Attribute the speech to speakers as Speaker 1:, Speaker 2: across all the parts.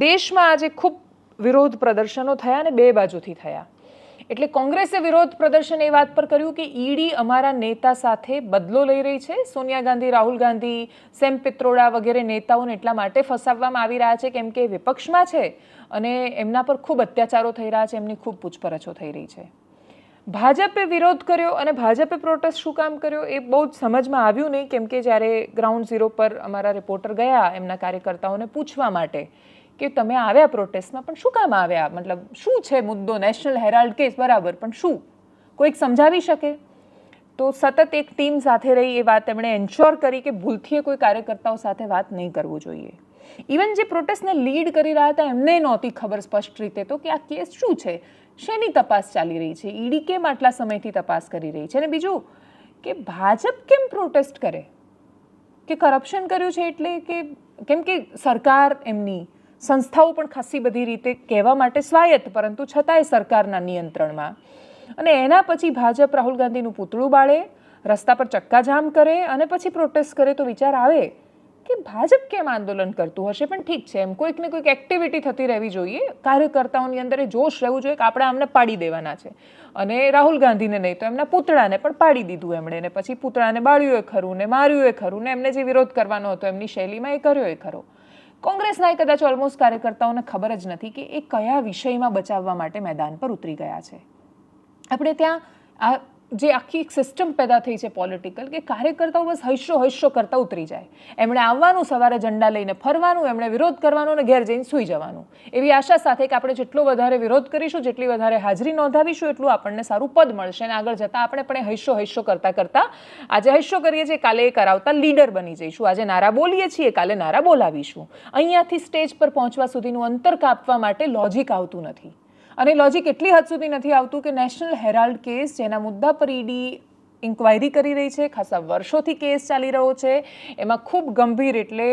Speaker 1: દેશમાં આજે ખૂબ વિરોધ પ્રદર્શનો થયા અને બે બાજુથી થયા. એટલે કોંગ્રેસે વિરોધ પ્રદર્શન એ વાત પર કર્યું કે ઈડી અમારા નેતા સાથે બદલો લઈ રહી છે. સોનિયા ગાંધી, રાહુલ ગાંધી, સેમ પિત્રોડા વગેરે નેતાઓને એટલા માટે ફસાવવામાં આવી રહ્યા છે કેમ કે વિપક્ષમાં છે અને એમના પર ખૂબ અત્યાચારો થઈ રહ્યા છે, એમની ખૂબ પૂછપરછો થઈ રહી છે. ભાજપે વિરોધ કર્યો અને ભાજપે પ્રોટેસ્ટ શું કામ કર્યો એ બહુ જ સમજમાં આવ્યું નહીં, કેમ કે જ્યારે ગ્રાઉન્ડ ઝીરો પર અમારા રિપોર્ટર ગયા એમના કાર્યકર્તાઓને પૂછવા માટે કે તમે આવ્યા પ્રોટેસ્ટમાં પણ શું કામ આવ્યા? મતલબ, શું છે મુદ્દો? નેશનલ હેરાલ્ડ કેસ બરાબર, પણ શું? કોઈક સમજાવી શકે? તો સતત એક ટીમ સાથે રહી એ વાત એમણે એન્શ્યોર કરી કે ભૂલથી કોઈ કાર્યકર્તાઓ સાથે વાત નહીં કરવું જોઈએ. ઇવન જે પ્રોટેસ્ટને લીડ કરી રહ્યા હતા, એમને નહોતી ખબર સ્પષ્ટ રીતે. તો કે આ કેસ શું છે? શેની તપાસ ચાલી રહી છે? ઈડી કેમ આટલા સમયથી તપાસ કરી રહી છે? અને બીજું, કે ભાજપ કેમ પ્રોટેસ્ટ કરે? કે કરપ્શન કર્યું છે એટલે કે, કેમ કે સરકાર એમની સંસ્થાઓ પણ ખાસી બધી રીતે કહેવા માટે સ્વાયત્ત, પરંતુ છતાંય સરકારના નિયંત્રણમાં. અને એના પછી ભાજપ રાહુલ ગાંધીનું પૂતળું બાળે, રસ્તા પર ચક્કાજામ કરે અને પછી પ્રોટેસ્ટ કરે તો વિચાર આવે કે ભાજપ કેમ આંદોલન કરતું હશે? પણ ઠીક છે, એમ કોઈક ને કોઈક એક્ટિવિટી થતી રહેવી જોઈએ. કાર્યકર્તાઓની અંદર એ જોશ રહેવું જોઈએ કે આપણે આમને પાડી દેવાના છે. અને રાહુલ ગાંધીને નહીં તો એમના પૂતળાને પણ પાડી દીધું એમણે. ને પછી પૂતળાને બાળ્યું એ ખરું, ને માર્યું એ ખરું, ને એમને જે વિરોધ કરવાનો હતો એમની શૈલીમાં એ કર્યો એ ખરો. કોંગ્રેસના એ કદાચ ઓલમોસ્ટ કાર્યકર્તાઓને ખબર જ નથી કે એ કયા વિષયમાં બચાવવા માટે મેદાન પર ઉતરી ગયા છે. આપણે ત્યાં આ જે આખી એક સિસ્ટમ પેદા થઈ છે પોલિટિકલ કે કાર્યકર્તાઓ બસ હૈશો હૈશો કરતા ઉતરી જાય. એમણે આવવાનું, સવારે ઝંડા લઈને ફરવાનું, એમણે વિરોધ કરવાનો અને ઘેર જઈને સૂઈ જવાનું. એવી આશા સાથે કે આપણે જેટલો વધારે વિરોધ કરીશું, જેટલી વધારે હાજરી નોંધાવીશું, એટલું આપણને સારું પદ મળશે. અને આગળ જતાં આપણે પણ હૈશો હૈશો કરતા કરતા આજે હૈશો કરીએ છીએ. કાલે એ કરાવતા લીડર બની જઈશું. આજે નારા બોલીએ છીએ, કાલે નારા બોલાવીશું. અહીંયાથી સ્ટેજ પર પહોંચવા સુધીનું અંતર કાપવા માટે લોજિક આવતું નથી. અને લોજિક એટલી હદ સુધી નથી આવતું કે નેશનલ હેરાલ્ડ કેસ જેના મુદ્દા પર ઈડી ઇન્ક્વાયરી કરી રહી છે, ખાસા વર્ષોથી કેસ ચાલી રહ્યો છે. એમાં ખૂબ ગંભીર એટલે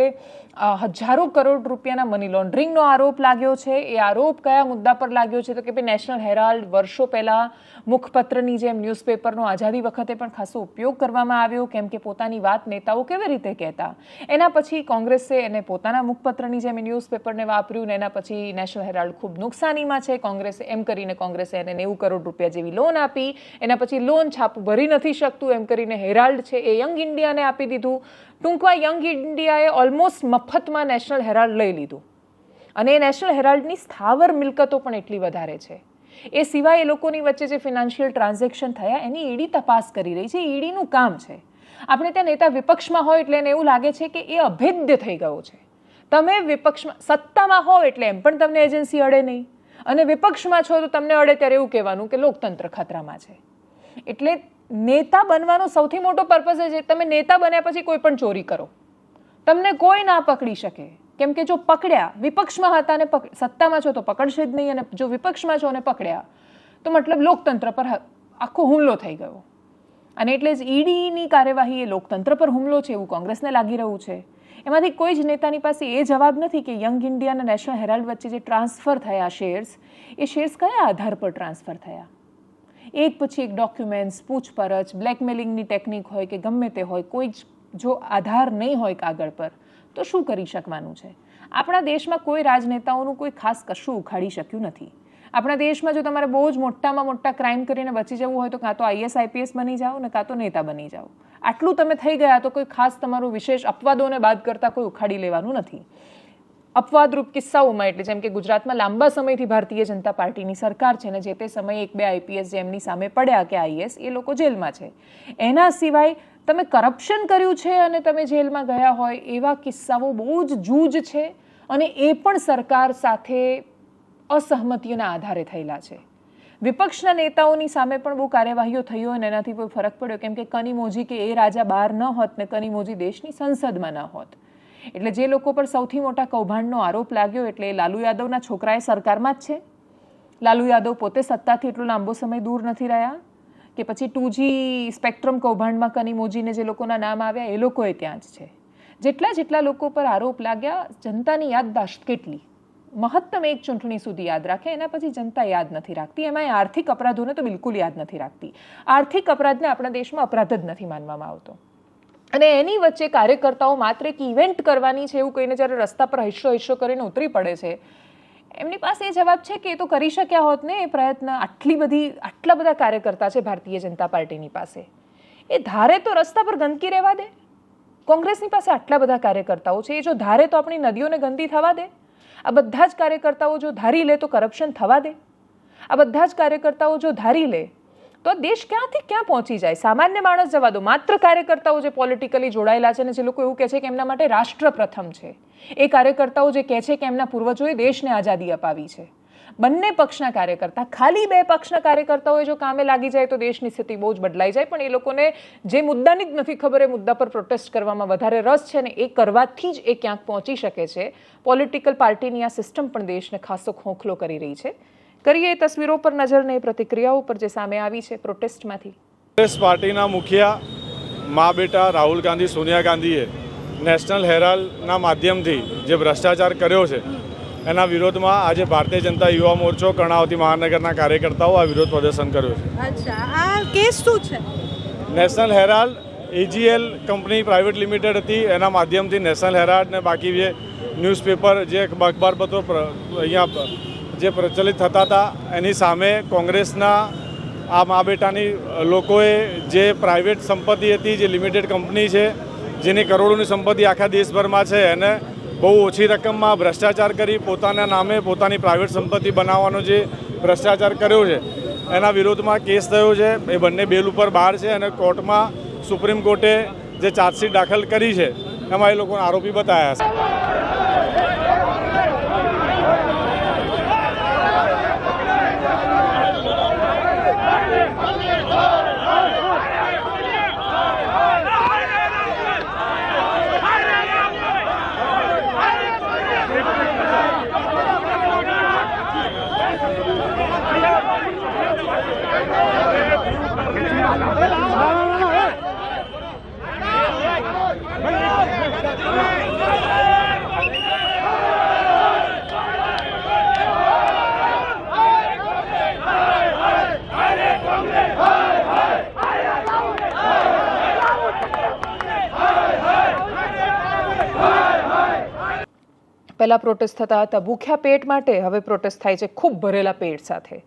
Speaker 1: હજારો કરોડ રૂપિયાના મની લોન્ડરિંગનો આરોપ લાગ્યો છે. એ આરોપ કયા મુદ્દા પર લાગ્યો છે? તો કે ભાઈ નેશનલ હેરાલ્ડ વર્ષો પહેલાં મુખપત્રની જેમ ન્યૂઝપેપરનો આઝાદી વખતે પણ ખાસો ઉપયોગ કરવામાં આવ્યો. કેમ કે પોતાની વાત નેતાઓ કેવી રીતે કહેતા? એના પછી કોંગ્રેસે એને પોતાના મુખપત્રની જેમ ન્યૂઝપેપરને વાપર્યું ને એના પછી નેશનલ હેરાલ્ડ ખૂબ નુકસાનીમાં છે. કોંગ્રેસે એમ કરીને કોંગ્રેસે એને નેવું કરોડ રૂપિયા જેવી લોન આપી. એના પછી લોન છાપું ભરી નથી શકતું. એમ કરીને હેરાલ્ડ છે એ યંગ ઇન્ડિયાને આપી દીધું. ટૂંકમાં યંગ ઇન્ડિયાએ ઓલમોસ્ટ મફતમાં નેશનલ હેરાલ્ડ લઈ લીધું. અને એ નેશનલ હેરાલ્ડની સ્થાવર મિલકતો પણ એટલી વધારે છે. એ સિવાય એ લોકોની વચ્ચે જે ફિનાન્શિયલ ટ્રાન્ઝેક્શન થયા, એની ઈડી તપાસ કરી રહી છે. ઈડીનું કામ છે. આપણે ત્યાં નેતા વિપક્ષમાં હોય એટલે એને એવું લાગે છે કે એ અભેદ્ય થઈ ગયો છે. તમે વિપક્ષમાં, સત્તામાં હો એટલે એમ, પણ તમને એજન્સી અડે નહીં. અને વિપક્ષમાં છો તો તમને અડે ત્યારે એવું કહેવાનું કે લોકતંત્ર ખતરામાં છે. એટલે નેતા બનવાનો સૌથી મોટો પર્પઝ એ છે તમે નેતા બન્યા પછી કોઈ પણ ચોરી કરો. તમને કોઈ ના પકડી શકે. કેમ કે જો પકડ્યા, વિપક્ષમાં હતા અને સત્તામાં છો તો પકડશે જ નહીં અને જો વિપક્ષમાં છો અને પકડ્યા, તો મતલબ લોકતંત્ર પર આખો હુમલો થઈ ગયો. અને એટલે જ ઈડીની કાર્યવાહી એ લોકતંત્ર પર હુમલો છે એવું કોંગ્રેસને લાગી રહ્યું છે. એમાંથી કોઈ જ નેતાની પાસે એ જવાબ નથી કે યંગ ઇન્ડિયા અને નેશનલ હેરાલ્ડ વચ્ચે જે ટ્રાન્સફર થયા શેર્સ, એ શેર્સ કયા આધાર પર ટ્રાન્સફર થયા? એક પછી એક ડોક્યુમેન્ટ્સ પૂછપરછ બ્લેકમેલિંગની ટેકનિક હોય કે ગમે તે હોય, કોઈ જ જો આધાર નહીં હોય કાગળ પર, તો શું કરી શકવાનું છે? આપણા દેશમાં કોઈ રાજનેતાઓનું કોઈ ખાસ કશું ઉખાડી શક્યું નથી. આપણા દેશમાં જો તમારે બહુ જ મોટામાં મોટા ક્રાઇમ કરીને બચી જવું હોય તો કાં તો આઈએસ આઈપીએસ બની જાઓ ને કાં તો નેતા બની જાઓ. આટલું તમે થઈ ગયા તો કોઈ ખાસ તમારું વિશેષ અપવાદોને બાદ કરતાં કોઈ ઉખાડી લેવાનું નથી. અપવાદરૂપ કિસ્સાઓમાં, એટલે જેમ કે ગુજરાતમાં લાંબા સમયથી ભારતીય જનતા પાર્ટીની સરકાર છે ને જે તે સમયે એક બે આઈપીએસ જેમની સામે પડ્યા કે આઈએસ, એ લોકો જેલમાં છે. એના સિવાય તમે કરપ્શન કર્યું છે અને તમે જેલમાં ગયા હોય, એવા કિસ્સાઓ બહુ જ જૂજ છે અને એ પણ સરકાર સાથે અસહમતિઓના આધારે થયેલા છે. વિપક્ષના નેતાઓની સામે પણ બહુ કાર્યવાહીઓ થઈ હોય અને એનાથી કોઈ ફરક પડ્યો? કેમ કે કનિમોજી કે એ રાજા બહાર ન હોત ને કનિમોજી દેશની સંસદમાં ન હોત. એટલે જે લોકો પર સૌથી મોટા કૌભાંડનો આરોપ લાગ્યો એટલે લાલુ યાદવના છોકરાએ સરકારમાં જ છે. લાલુ યાદવ પોતે સત્તાથી એટલો લાંબો સમય દૂર નથી રહ્યા કે પછી ટુજી સ્પેક્ટ્રમ કૌભાંડમાં કનિમોજીને જે લોકોના નામ આવ્યા એ લોકોએ ત્યાં જ છે. જેટલા જેટલા લોકો પર આરોપ લાગ્યા, જનતાની યાદદાશ્ત કેટલી? મહત્તમ એક ચૂંટણી સુધી યાદ રાખે, એના પછી જનતા યાદ નથી રાખતી. એમાં આર્થિક અપરાધોને તો બિલકુલ યાદ નથી રાખતી. આર્થિક અપરાધને આપણા દેશમાં અપરાધ જ નથી માનવામાં આવતો. અને એની વચ્ચે કાર્યકર્તાઓ માત્ર એક ઇવેન્ટ કરવાની છે એવું કહીને જ્યારે રસ્તા પર હૈશો હૈશો કરીને ઉતરી પડે છે. એમની પાસે એ જવાબ છે કે એ તો કરી શક્યા હોત ને, એ પ્રયત્ન આટલી બધી, આટલા બધા કાર્યકર્તા છે ભારતીય જનતા પાર્ટીની પાસે. એ ધારે તો રસ્તા પર ગંદકી રહેવા દે? કોંગ્રેસની પાસે આટલા બધા કાર્યકર્તાઓ છે, એ જો ધારે તો આપણી નદીઓને ગંદી થવા દે? આ બધા જ કાર્યકર્તાઓ જો ધારી લે તો કરપ્શન થવા દે? આ બધા જ કાર્યકર્તાઓ જો ધારી લે તો આ દેશ ક્યાંથી ક્યાં પહોંચી જાય? સામાન્ય માણસ જવા દો. માત્ર કાર્યકર્તાઓ જે પોલિટિકલી જોડાયેલા છે અને જે લોકો એવું કહે છે કે એમના માટે રાષ્ટ્ર પ્રથમ છે. એ કાર્યકર્તાઓ જે કહે છે કે એમના પૂર્વજોએ દેશને આઝાદી અપાવી છે. બંને પક્ષના કાર્યકર્તા, ખાલી બે પક્ષના કાર્યકર્તાઓએ જો કામે લાગી જાય તો દેશની સ્થિતિ બહુ જ બદલાઈ જાય. પણ એ લોકોને જે મુદ્દાની જ નથી ખબર, એ મુદ્દા પર પ્રોટેસ્ટ કરવામાં વધારે રસ છે ને, એ કરવાથી જ એ ક્યાંક પહોંચી શકે છે. પોલિટિકલ પાર્ટીની આ સિસ્ટમ પણ દેશને ખાસો ખોખલો કરી રહી છે. કરીએ એ તસવીરો પર નજર ને એ પ્રતિક્રિયાઓ પર જે સામે આવી છે પ્રોટેસ્ટમાંથી.
Speaker 2: કોંગ્રેસ પાર્ટીના મુખિયા મા બેટા રાહુલ ગાંધી સોનિયા ગાંધીએ નેશનલ હેરાલ્ડના માધ્યમથી જે ભ્રષ્ટાચાર કર્યો છે એના વિરોધમાં આજે ભારતીય જનતા યુવા મોરચો કર્ણાવતી મહાનગરના કાર્યકર્તાઓ આ વિરોધ પ્રદર્શન કર્યો છે.
Speaker 3: અચ્છા આ કેસ શું છે?
Speaker 2: National Herald AGL company private limited હતી એના માધ્યમથી નેશનલ હેરાલ્ડ ને બાકી જે ન્યૂઝપેપર જે અખબારપત્રો અહીંયા જે પ્રચલિત થતા હતા, એની સામે કોંગ્રેસના આ મા બેટાની લોકોએ જે પ્રાઇવેટ સંપત્તિ હતી, જે લિમિટેડ કંપની છે, જેની કરોડોની સંપત્તિ આખા દેશભરમાં છે, એને બહુ ઓછી રકમમાં ભ્રષ્ટાચાર કરી પોતાના નામે પોતાની પ્રાઇવેટ સંપત્તિ બનાવવાનો જે ભ્રષ્ટાચાર કર્યો છે, એના વિરોધમાં કેસ થયો છે, એ બંને બેલ ઉપર બહાર છે અને કોર્ટમાં સુપ્રીમ કોર્ટે જે ચાર્જશીટ દાખલ કરી છે, એમાં એ લોકોને આરોપી બતાવ્યા છે. Thank you.
Speaker 1: પહેલા પ્રોટેસ્ટ થતા હતા. ભૂખ્યા પેટ માટે હવે પ્રોટેસ્ટ થાય છે. ખૂબ ભરેલા પેટ સાથે.